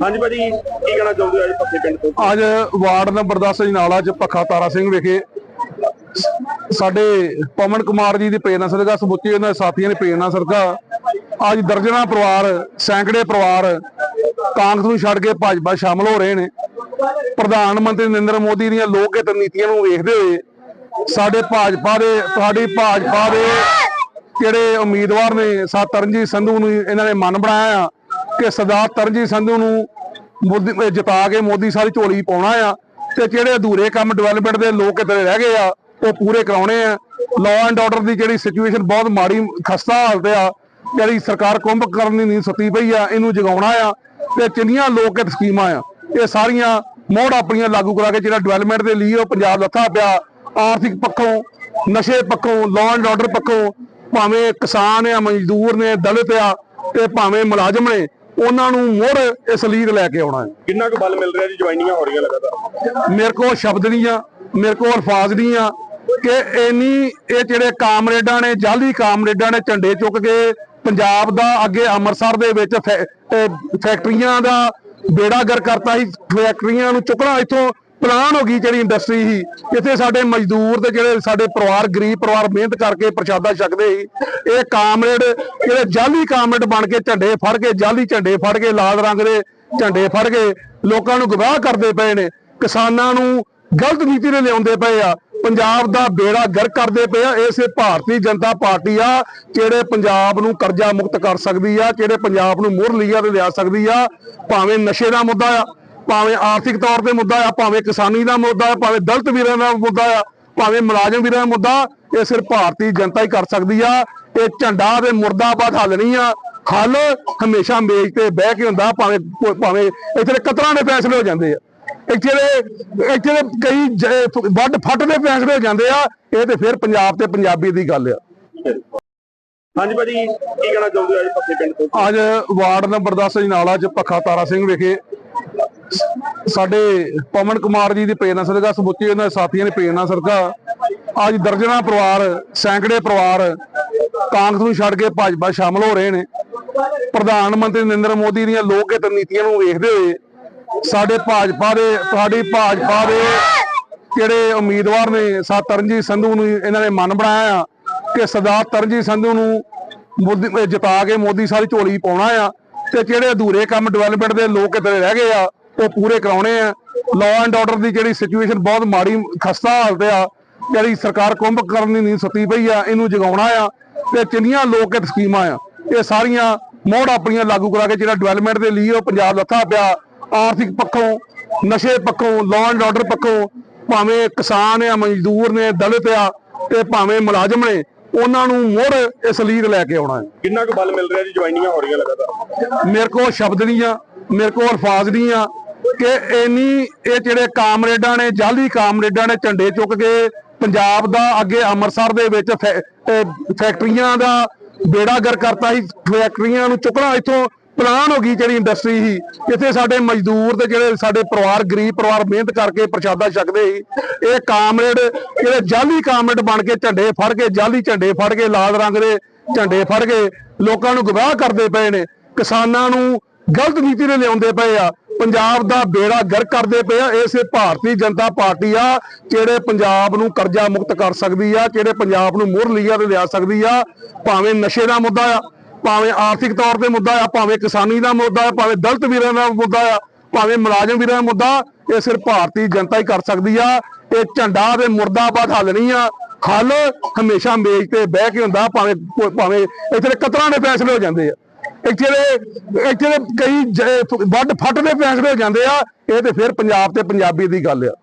ਹਾਂਜੀ ਭਾਜੀ, ਕੀ ਕਹਿਣਾ ਚਾਹੁੰਦੇ ਹੋ ਅੱਜ ਪੱਕੇ ਪਿੰਡ ਤੋਂ? ਅੱਜ ਵਾਰਡ ਨੰਬਰ 10 ਜਨਾਲਾ ਚ ਪੱਖਾ ਤਾਰਾ ਸਿੰਘ ਵਿਖੇ ਸਾਡੇ ਪਵਨ ਕੁਮਾਰ ਜੀ ਦੀ ਪ੍ਰੇਰਣਾ ਸਦਕਾ ਸਮੁੱਚੇ ਉਹਨਾਂ ਸਾਥੀਆਂ ਦੀ ਪ੍ਰੇਰਣਾ ਸਦਕਾ ਅੱਜ ਦਰਜਨਾ ਪਰਿਵਾਰ, ਸੈਂਕੜੇ ਪਰਿਵਾਰ ਕਾਂਗਰਸ ਨੂੰ ਛੱਡ ਕੇ ਭਾਜਪਾ ਸ਼ਾਮਲ ਹੋ ਰਹੇ ਨੇ। ਪ੍ਰਧਾਨ ਮੰਤਰੀ ਨਰਿੰਦਰ ਮੋਦੀ ਦੀਆਂ ਲੋਕ ਹਿੱਤ ਨੀਤੀਆਂ ਨੂੰ ਵੇਖਦੇ ਹੋਏ ਸਾਡੇ ਭਾਜਪਾ ਦੇ, ਸਾਡੀ ਭਾਜਪਾ ਦੇ ਜਿਹੜੇ ਉਮੀਦਵਾਰ ਨੇ, ਸਾ ਤਰਨਜੀਤ ਸੰਧੂ ਨੂੰ ਇਹਨਾਂ ਨੇ ਮਨ ਬਣਾਇਆ ਕਿ ਸਰਦਾਰ ਤਰਨਜੀਤ ਸੰਧੂ ਨੂੰ ਮੋਦੀ ਅਹ ਜਿਤਾ ਕੇ ਮੋਦੀ ਸਾਰੀ ਝੋਲੀ ਪਾਉਣਾ ਆ। ਤੇ ਜਿਹੜੇ ਅਧੂਰੇ ਕੰਮ ਡਿਵੈਲਪਮੈਂਟ ਦੇ ਲੋਕ ਕਿਤੇ ਰਹਿ ਗਏ ਆ, ਉਹ ਪੂਰੇ ਕਰਾਉਣੇ ਆ। ਲਾਅ ਐਂਡ ਆਰਡਰ ਦੀ ਜਿਹੜੀ ਸਿਚੁਏਸ਼ਨ ਬਹੁਤ ਮਾੜੀ, ਖਸਤਾ ਹਾਲਤ ਆ। ਜਿਹੜੀ ਸਰਕਾਰ ਕੁੰਭ ਕਰਨ ਦੀ ਨੀਂਦ ਸਤੀ ਪਈ ਆ, ਇਹਨੂੰ ਜਗਾਉਣਾ ਆ। ਤੇ ਜਿੰਨੀਆਂ ਲੋਕ ਹਿੱਤ ਸਕੀਮਾਂ ਆ, ਇਹ ਸਾਰੀਆਂ ਮੋੜ ਆਪਣੀਆਂ ਲਾਗੂ ਕਰਾ ਕੇ ਜਿਹੜਾ ਡਿਵੈਲਪਮੈਂਟ ਦੇ ਲਈ ਉਹ ਪੰਜਾਬ ਲੱਥਾ ਪਿਆ। ਆਰਥਿਕ ਪੱਖੋਂ, ਨਸ਼ੇ ਪੱਖੋਂ ਲਾਅ ਐਂਡ ਆਰਡਰ ਪੱਖੋਂ, ਭਾਵੇਂ ਕਿਸਾਨ ਆ, ਮਜ਼ਦੂਰ ਨੇ, ਦਲਿਤ ਆ, ਤੇ ਭਾਵੇਂ ਮੁਲਾਜ਼ਮ ਨੇ ਉਹਨਾਂ ਨੂੰ ਮੁੜ ਇਸ ਲੀਗ ਲੈ ਕੇ ਆਉਣਾ ਹੈ। ਕਿੰਨਾ ਕੁ ਬਲ ਮਿਲ ਰਿਹਾ ਜੀ ਜੁਆਇਨਿੰਗਾਂ ਹੋ ਰਹੀਆਂ ਲਗਾਤਾਰ? ਮੇਰੇ ਕੋਲ ਸ਼ਬਦ ਨਹੀਂ ਆ ਮੇਰੇ ਕੋਲ ਅਲਫਾਜ਼ ਨਹੀਂ ਆ ਕਿ ਇੰਨੀ ਇਹ ਜਿਹੜੇ ਕਾਮਰੇਡਾਂ ਨੇ ਜਾਲੀ ਕਾਮਰੇਡਾਂ ਨੇ ਝੰਡੇ ਚੁੱਕ ਕੇ ਪੰਜਾਬ ਦਾ ਅੱਗੇ ਅੰਮ੍ਰਿਤਸਰ ਦੇ ਵਿੱਚ ਫੈਕਟਰੀਆਂ ਦਾ ਬੇੜਾ ਗਰ ਕਰਤਾ ਸੀ ਫੈਕਟਰੀਆਂ ਨੂੰ ਚੁੱਕਣਾ ਇੱਥੋਂ ਪਲਾਨ ਹੋ ਗਈ ਜਿਹੜੀ ਇੰਡਸਟਰੀ ਸੀ ਇੱਥੇ ਸਾਡੇ ਮਜ਼ਦੂਰ ਤੇ ਜਿਹੜੇ ਸਾਡੇ ਪਰਿਵਾਰ, ਗਰੀਬ ਪਰਿਵਾਰ ਮਿਹਨਤ ਕਰਕੇ ਪ੍ਰਸ਼ਾਦਾ ਛਕਦੇ ਸੀ, ਇਹ ਕਾਮਰੇਡ, ਜਿਹੜੇ ਜਾਲੀ ਕਾਮਰੇਡ ਬਣ ਕੇ ਝੰਡੇ ਫੜ ਕੇ, ਜਾਲੀ ਝੰਡੇ ਫੜ ਕੇ, ਲਾਲ ਰੰਗ ਦੇ ਝੰਡੇ ਫੜ ਕੇ ਲੋਕਾਂ ਨੂੰ ਗਵਾਹ ਕਰਦੇ ਪਏ ਨੇ, ਕਿਸਾਨਾਂ ਨੂੰ ਗਲਤ ਨੀਤੀ ਦੇ ਲਿਆਉਂਦੇ ਪਏ ਆ, ਪੰਜਾਬ ਦਾ ਬੇੜਾ ਗਰ ਕਰਦੇ ਪਏ ਆ ਇਸੇ ਭਾਰਤੀ ਜਨਤਾ ਪਾਰਟੀ ਆ, ਜਿਹੜੇ ਪੰਜਾਬ ਨੂੰ ਕਰਜ਼ਾ ਮੁਕਤ ਕਰ ਸਕਦੀ ਆ, ਜਿਹੜੇ ਪੰਜਾਬ ਨੂੰ ਮੋਹਰ ਲਿਆ ਤੇ ਲਿਆ ਸਕਦੀ ਆ, ਭਾਵੇਂ ਨਸ਼ੇ ਦਾ ਮੁੱਦਾ ਆ। ਭਾਵੇਂ ਆਰਥਿਕ ਤੌਰ ਤੇ ਮੁੱਦਾ ਆ ਭਾਵੇਂ ਕਿਸਾਨੀ ਦਾ ਮੁੱਦਾ ਆ ਭਾਵੇਂ ਦਲਿਤ ਵੀਰਾਂ ਦਾ ਮੁੱਦਾ ਆ ਭਾਵੇਂ ਮੁਲਾਜ਼ਮ ਵੀਰਾਂ ਦਾ ਮੁੱਦਾ ਇਹ ਸਿਰਫ ਭਾਰਤੀ ਜਨਤਾ ਹੀ ਕਰ ਸਕਦੀ ਆ। ਇਹ ਝੰਡਾ ਤੇ ਮੁਰਦਾਬਾਦ ਹੱਲ ਨਹੀਂ ਆ। ਹੱਲ ਹਮੇਸ਼ਾ ਮੇਜ਼ ਤੇ ਬਹਿ ਕੇ ਹੁੰਦਾ ਭਾਵੇਂ ਭਾਵੇਂ ਇੱਥੇ ਦੇ ਕਤਰਾਂ ਦੇ ਫੈਸਲੇ ਹੋ ਜਾਂਦੇ ਆ। ਇੱਥੇ ਦੇ ਇੱਥੇ ਦੇ ਕਈ ਵੱਡ ਫੱਟ ਦੇ ਫੈਸਲੇ ਹੋ ਜਾਂਦੇ ਆ। ਇਹ ਤੇ ਫਿਰ ਪੰਜਾਬ ਤੇ ਪੰਜਾਬੀ ਦੀ ਗੱਲ ਆ। ਹਾਂਜੀ ਭਾਜੀ ਕੀ ਕਹਿਣਾ ਚਾਹੁੰਦੇ ਹੋ ਅੱਜ ਪੱਕੇ ਪਿੰਡ ਤੋਂ? ਅੱਜ ਵਾਰਡ ਨੰਬਰ 10 ਜਨਾਲਾ ਚ ਪੱਖਾ ਤਾਰਾ ਸਿੰਘ ਵਿਖੇ ਸਾਡੇ ਪਵਨ ਕੁਮਾਰ ਜੀ ਦੀ ਪ੍ਰੇਰਣਾ ਸਦਕਾ ਸਮੁੱਚੇ ਉਹਨਾਂ ਦੇ ਸਾਥੀਆਂ ਦੀ ਪ੍ਰੇਰਣਾ ਸਦਕਾ ਅੱਜ ਦਰਜਨਾ ਪਰਿਵਾਰ, ਸੈਂਕੜੇ ਪਰਿਵਾਰ ਕਾਂਗਰਸ ਨੂੰ ਛੱਡ ਕੇ ਭਾਜਪਾ ਸ਼ਾਮਲ ਹੋ ਰਹੇ ਨੇ। ਪ੍ਰਧਾਨ ਮੰਤਰੀ ਨਰਿੰਦਰ ਮੋਦੀ ਦੀਆਂ ਲੋਕ ਹਿੱਤ ਨੀਤੀਆਂ ਨੂੰ ਵੇਖਦੇ ਹੋਏ ਸਾਡੇ ਭਾਜਪਾ ਦੇ ਸਾਡੀ ਭਾਜਪਾ ਦੇ ਜਿਹੜੇ ਉਮੀਦਵਾਰ ਨੇ ਸਾ ਤਰਨਜੀਤ ਸੰਧੂ ਨੂੰ ਇਹਨਾਂ ਨੇ ਮਨ ਬਣਾਇਆ ਕਿ ਸਰਦਾਰ ਤਰਨਜੀਤ ਸੰਧੂ ਨੂੰ ਮੋਦੀ ਅਹ ਜਿਤਾ ਕੇ ਮੋਦੀ ਸਾਰੀ ਝੋਲੀ ਪਾਉਣਾ ਆ ਤੇ ਜਿਹੜੇ ਅਧੂਰੇ ਕੰਮ ਡਿਵੈਲਪਮੈਂਟ ਦੇ ਲੋਕ ਕਿਤੇ ਰਹਿ ਗਏ ਆ ਉਹ ਪੂਰੇ ਕਰਾਉਣੇ ਆ। ਲਾਅ ਐਂਡ ਆਰਡਰ ਦੀ ਜਿਹੜੀ ਸਿਚੁਏਸ਼ਨ ਬਹੁਤ ਮਾੜੀ ਖਸਤਾ ਹਾਲਤ ਆ। ਜਿਹੜੀ ਸਰਕਾਰ ਕੁੰਭ ਕਰਨ ਦੀ ਨੀਂਦ ਸੁੱਤੀ ਪਈ ਆ ਇਹਨੂੰ ਜਗਾਉਣਾ ਆ ਤੇ ਜਿੰਨੀਆਂ ਲੋਕ ਹਿੱਤ ਸਕੀਮਾਂ ਆ ਇਹ ਸਾਰੀਆਂ ਮੋੜ ਆਪਣੀਆਂ ਲਾਗੂ ਕਰਾ ਕੇ ਜਿਹੜਾ ਡਿਵੈਲਪਮੈਂਟ ਦੇ ਲਈ ਉਹ ਪੰਜਾਬ ਲੱਥਾ ਪਿਆ। ਆਰਥਿਕ ਪੱਖੋਂ ਨਸ਼ੇ ਪੱਖੋਂ ਲਾਅ ਐਂਡ ਆਰਡਰ ਪੱਖੋਂ ਭਾਵੇਂ ਕਿਸਾਨ ਆ ਮਜ਼ਦੂਰ ਨੇ ਦਲਿਤ ਆ ਤੇ ਭਾਵੇਂ ਮੁਲਾਜ਼ਮ ਨੇ ਉਹਨਾਂ ਨੂੰ ਮੁੜ ਇਸ ਲੀਗ ਲੈ ਕੇ ਆਉਣਾ ਹੈ। ਕਿੰਨਾ ਕੁ ਬਲ ਮਿਲ ਰਿਹਾ ਜੀ? ਜੁਆਇਨਿੰਗਾਂ ਹੋ ਰਹੀਆਂ ਲਗਾਤਾਰ। ਮੇਰੇ ਕੋਲ ਸ਼ਬਦ ਨਹੀਂ ਆ ਮੇਰੇ ਕੋਲ ਅਲਫਾਜ਼ ਨਹੀਂ ਆ ਕਿ ਇੰਨੀ ਇਹ ਜਿਹੜੇ ਕਾਮਰੇਡਾਂ ਨੇ ਜਾਲੀ ਕਾਮਰੇਡਾਂ ਨੇ ਝੰਡੇ ਚੁੱਕ ਕੇ ਪੰਜਾਬ ਦਾ ਅੱਗੇ ਅੰਮ੍ਰਿਤਸਰ ਦੇ ਵਿੱਚ ਫੈਕਟਰੀਆਂ ਦਾ ਬੇੜਾ ਗਰ ਕਰਤਾ ਸੀ, ਫੈਕਟਰੀਆਂ ਨੂੰ ਚੁੱਕਣਾ ਇੱਥੋਂ ਪਲਾਨ ਹੋ ਗਈ ਜਿਹੜੀ ਇੰਡਸਟਰੀ ਸੀ। ਇੱਥੇ ਸਾਡੇ ਮਜ਼ਦੂਰ ਤੇ ਜਿਹੜੇ ਸਾਡੇ ਪਰਿਵਾਰ, ਗਰੀਬ ਪਰਿਵਾਰ ਮਿਹਨਤ ਕਰਕੇ ਪ੍ਰਸ਼ਾਦਾ ਛਕਦੇ ਸੀ, ਇਹ ਕਾਮਰੇਡ, ਜਿਹੜੇ ਜਾਲੀ ਕਾਮਰੇਡ ਬਣ ਕੇ ਝੰਡੇ ਫੜ ਕੇ ਜਾਲੀ ਝੰਡੇ ਫੜ ਕੇ, ਲਾਲ ਰੰਗ ਦੇ ਝੰਡੇ ਫੜ ਕੇ ਲੋਕਾਂ ਨੂੰ ਗਵਾਹ ਕਰਦੇ ਪਏ ਨੇ। ਕਿਸਾਨਾਂ ਨੂੰ ਗਲਤ ਨੀਤੀ ਦੇ ਲਿਆਉਂਦੇ ਪਏ ਆ। ਪੰਜਾਬ ਦਾ ਬੇੜਾ ਗਰ ਕਰਦੇ ਪਏ ਆ, ਇਸੇ ਭਾਰਤੀ ਜਨਤਾ ਪਾਰਟੀ ਆ, ਜਿਹੜੇ ਪੰਜਾਬ ਨੂੰ ਕਰਜ਼ਾ ਮੁਕਤ ਕਰ ਸਕਦੀ ਆ, ਜਿਹੜੇ ਪੰਜਾਬ ਨੂੰ ਮੁਰ ਲਿਆ ਤੇ ਲਿਆ ਸਕਦੀ ਆ, ਭਾਵੇਂ ਨਸ਼ੇ ਦਾ ਮੁੱਦਾ ਆ, ਭਾਵੇਂ ਆਰਥਿਕ ਤੌਰ ਤੇ ਮੁੱਦਾ ਆ, ਭਾਵੇਂ ਕਿਸਾਨੀ ਦਾ ਮੁੱਦਾ ਆ, ਭਾਵੇਂ ਦਲਤ ਵੀਰਾਂ ਦਾ ਮੁੱਦਾ ਆ, ਭਾਵੇਂ ਮੁਲਾਜ਼ਮ ਵੀਰਾਂ ਦਾ ਮੁੱਦਾ, ਇਹ ਸਿਰਫ ਭਾਰਤੀ ਜਨਤਾ ਹੀ ਕਰ ਸਕਦੀ ਆ। ਇਹ ਝੰਡਾ ਤੇ ਮੁਰਦਾਬਾਦ ਹੱਲ ਨਹੀਂ ਆ। ਹੱਲ ਹਮੇਸ਼ਾ ਮੇਜ਼ ਤੇ ਬਹਿ ਕੇ ਹੁੰਦਾ, ਭਾਵੇਂ ਭਾਵੇਂ ਇੱਥੇ ਕਤਰਾਂ ਦੇ ਫੈਸਲੇ ਹੋ ਜਾਂਦੇ ਆ। ਇੱਥੇ ਦੇ ਇੱਥੇ ਦੇ ਕਈ ਜ- ਵੱਡ ਫੱਟ ਦੇ ਫੈਸਲੇ ਹੋ ਜਾਂਦੇ ਆ, ਇਹ ਤੇ ਫਿਰ ਪੰਜਾਬ ਤੇ ਪੰਜਾਬੀ ਦੀ ਗੱਲ ਆ।